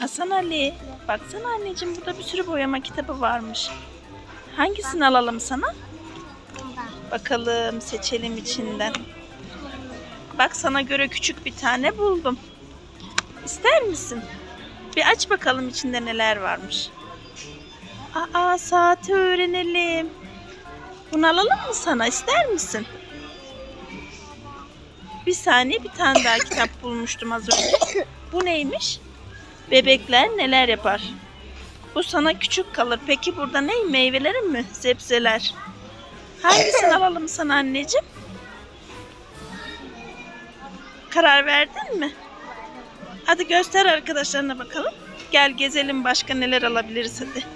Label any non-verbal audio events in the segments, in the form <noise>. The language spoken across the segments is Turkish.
Hasan Ali, baksana anneciğim burada bir sürü boyama kitabı varmış. Hangisini alalım sana? Bakalım seçelim içinden. Bak sana göre küçük bir tane buldum. İster misin? Bir aç bakalım içinde neler varmış. Aa saati öğrenelim. Bunu alalım mı sana? İster misin? Bir saniye bir tane daha kitap bulmuştum az önce. Bu neymiş? Bebekler neler yapar? Bu sana küçük kalır. Peki burada ne? Meyvelerin mi? Sebzeler. Hangisini <laughs> alalım sana anneciğim? Karar verdin mi? Hadi göster arkadaşlarına bakalım. Gel gezelim başka neler alabiliriz hadi.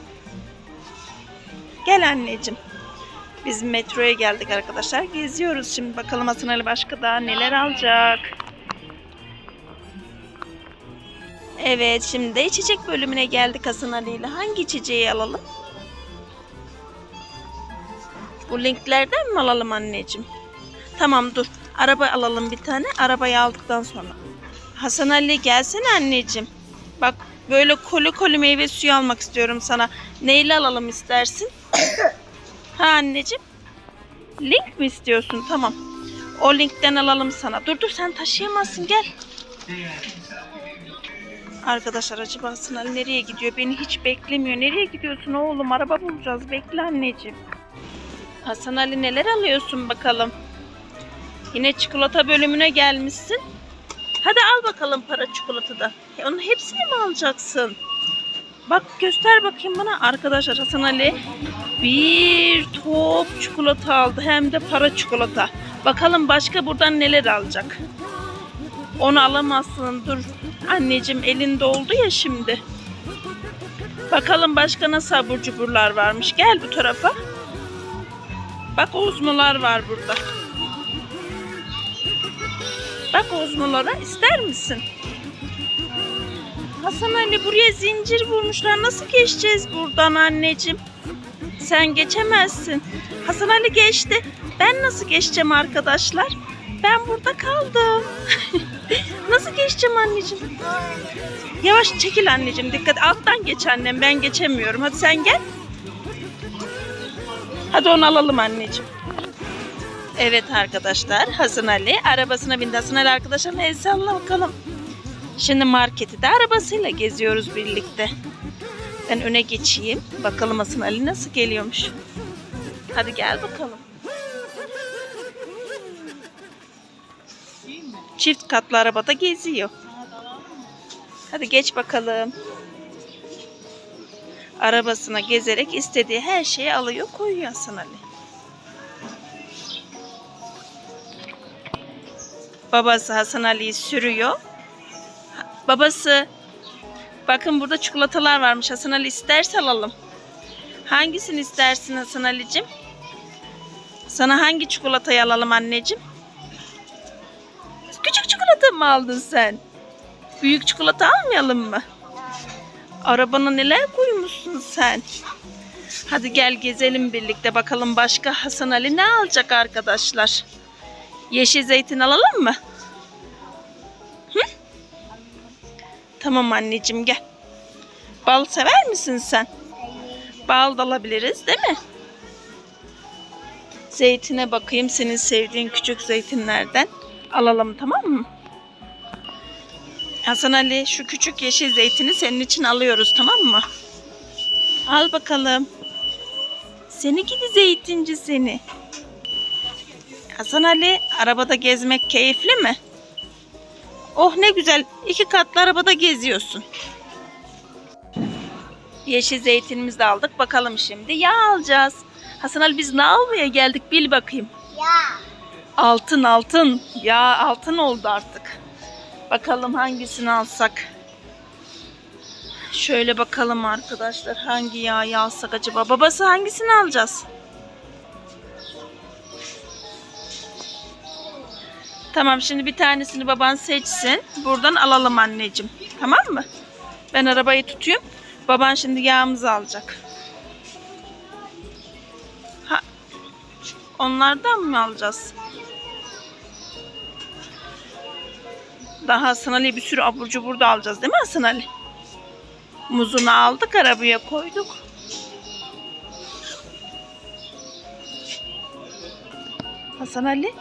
Gel anneciğim. Biz metroya geldik arkadaşlar. Geziyoruz şimdi. Bakalım Hasan Ali başka daha neler alacak. Evet şimdi de içecek bölümüne geldik Hasan Ali ile. Hangi içeceği alalım? Bu linklerden mi alalım anneciğim? Tamam dur. Araba alalım bir tane. Arabayı aldıktan sonra. Hasan Ali gelsene anneciğim. Bak böyle kolu kolu meyve suyu almak istiyorum sana. Neyle alalım istersin? <coughs> ha anneciğim. Link mi istiyorsun? Tamam. O linkten alalım sana. Dur dur sen taşıyamazsın gel. Arkadaşlar acaba Ali nereye gidiyor? Beni hiç beklemiyor. Nereye gidiyorsun oğlum? Araba bulacağız. Bekle anneciğim. Hasan Ali neler alıyorsun bakalım? Yine çikolata bölümüne gelmişsin. Hadi al bakalım para çikolatada. Ya onun hepsini mi alacaksın? Bak göster bakayım bana. Arkadaşlar Hasan Ali bir top çikolata aldı. Hem de para çikolata. Bakalım başka buradan neler alacak. Onu alamazsın. Dur. Anneciğim elinde oldu ya şimdi. Bakalım başka nasıl abur cuburlar varmış. Gel bu tarafa. Bak ozmolar var burada. Bak ozmolara ister misin? Hasan Ali buraya zincir vurmuşlar. Nasıl geçeceğiz buradan anneciğim? Sen geçemezsin. Hasan Ali geçti. Ben nasıl geçeceğim arkadaşlar? Ben burada kaldım. <laughs> nasıl geçeceğim anneciğim? Yavaş çekil anneciğim. Dikkat. Alttan geç annem. Ben geçemiyorum. Hadi sen gel. Hadi onu alalım anneciğim. Evet arkadaşlar Hasan Ali arabasına bindi. Hasan Ali arkadaşlarına el salla bakalım. Şimdi marketi de arabasıyla geziyoruz birlikte. Ben öne geçeyim. Bakalım Hasan Ali nasıl geliyormuş. Hadi gel bakalım. Çift katlı arabada geziyor. Hadi geç bakalım. Arabasına gezerek istediği her şeyi alıyor koyuyor Hasan Ali. Babası Hasan Ali'yi sürüyor. Babası bakın burada çikolatalar varmış. Hasan Ali isterse alalım. Hangisini istersin Hasan Ali'cim? Sana hangi çikolatayı alalım anneciğim? Küçük çikolata mı aldın sen? Büyük çikolata almayalım mı? Arabana neler koymuşsun sen? Hadi gel gezelim birlikte bakalım başka Hasan Ali ne alacak arkadaşlar? Yeşil zeytin alalım mı? Hı? Tamam anneciğim gel. Bal sever misin sen? Bal da alabiliriz değil mi? Zeytine bakayım senin sevdiğin küçük zeytinlerden. Alalım tamam mı? Hasan Ali şu küçük yeşil zeytini senin için alıyoruz tamam mı? Al bakalım. Seni gidi zeytinci seni. Hasan Ali arabada gezmek keyifli mi? Oh ne güzel iki katlı arabada geziyorsun. Yeşil zeytinimizi de aldık. Bakalım şimdi yağ alacağız. Hasan Ali biz ne almaya geldik bil bakayım. Ya. Altın altın. Ya altın oldu artık. Bakalım hangisini alsak. Şöyle bakalım arkadaşlar hangi yağı alsak acaba. Babası hangisini alacağız? Tamam şimdi bir tanesini baban seçsin. Buradan alalım anneciğim. Tamam mı? Ben arabayı tutuyorum. Baban şimdi yağımızı alacak. Ha, onlardan mı alacağız? Daha Hasan Ali bir sürü abur cubur da alacağız değil mi Hasan Ali? Muzunu aldık arabaya koyduk. Hasan Ali.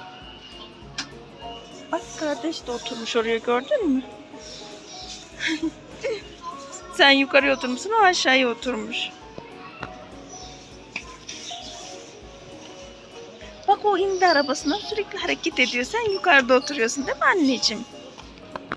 Bak kardeş de oturmuş oraya gördün mü? <laughs> Sen yukarıya oturmuşsun o aşağıya oturmuş. Bak o indi arabasına sürekli hareket ediyor. Sen yukarıda oturuyorsun değil mi anneciğim?